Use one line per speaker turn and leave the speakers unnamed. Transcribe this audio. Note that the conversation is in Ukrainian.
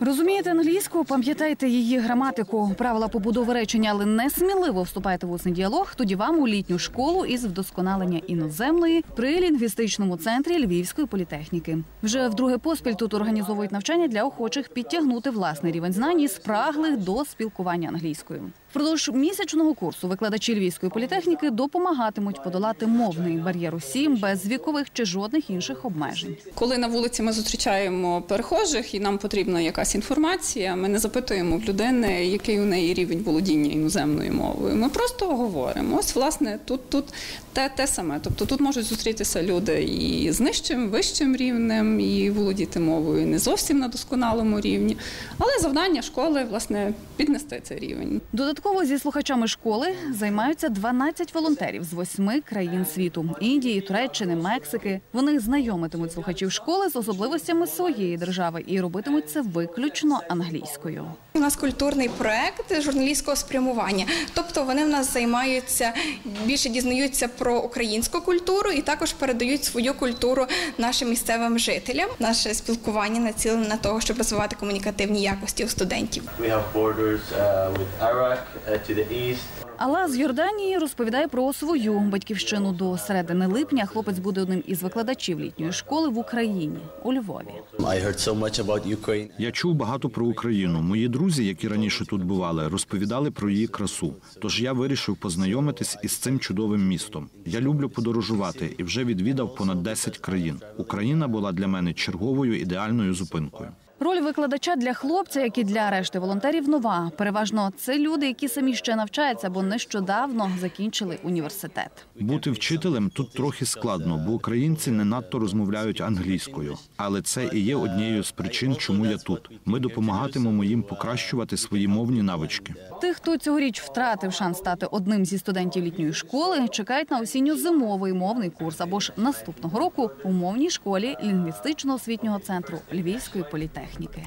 Розумієте англійську, пам'ятайте її граматику, правила побудови речення, але не сміливо вступайте в усний діалог. Тоді вам у літню школу із вдосконалення іноземної при лінгвістичному центрі Львівської політехніки. Вже вдруге поспіль тут організовують навчання для охочих підтягнути власний рівень знань і спраглих до спілкування англійською. Впродовж місячного курсу викладачі Львівської політехніки допомагатимуть подолати мовний бар'єр усім без вікових чи жодних інших обмежень.
Коли на вулиці ми зустрічаємо перехожих і нам потрібна якась інформація, ми не запитуємо в людини, який у неї рівень володіння іноземною мовою. Ми просто говоримо. Ось, власне, тут, тут те, те саме. Тобто тут можуть зустрітися люди і з нижчим, вищим рівнем, і володіти мовою не зовсім на досконалому рівні. Але завдання школи, власне, піднести цей рівень.
Додатково зі слухачами школи займаються 12 волонтерів з восьми країн світу: Індії, Туреччини, Мексики. Вони знайомитимуть слухачів школи з особливостями своєї держави і робитимуть це виключно англійською.
У нас культурний проект журналістського спрямування. Тобто вони в нас займаються більше дізнаються про українську культуру і також передають свою культуру нашим місцевим жителям. Наше спілкування націлене на того, щоб розвивати комунікативні якості у студентів.
We have borders uh, with Iraq east.
Алла з Йорданії розповідає про свою батьківщину до середини липня. Хлопець буде одним із викладачів літньої школи в Україні у Львові.
I heard so much about Ukraine.
Я чув багато про Україну. Мої друзі, які раніше тут бували, розповідали про її красу. Тож я вирішив познайомитись із цим чудовим містом. Я люблю подорожувати і вже відвідав понад 10 країн. Україна була для мене черговою ідеальною зупинкою.
Роль викладача для хлопця, як і для решти волонтерів, нова. Переважно це люди, які самі ще навчаються або нещодавно закінчили університет.
Бути вчителем тут трохи складно, бо українці не надто розмовляють англійською. Але це і є однією з причин, чому я тут. Ми допомагатимемо їм покращувати свої мовні навички.
Тих, хто цьогоріч втратив шанс стати одним зі студентів літньої школи, чекають на осінньо-зимовий мовний курс або ж наступного року у мовній школі лінгвістично-освітнього центру Львівської політехніки техніки.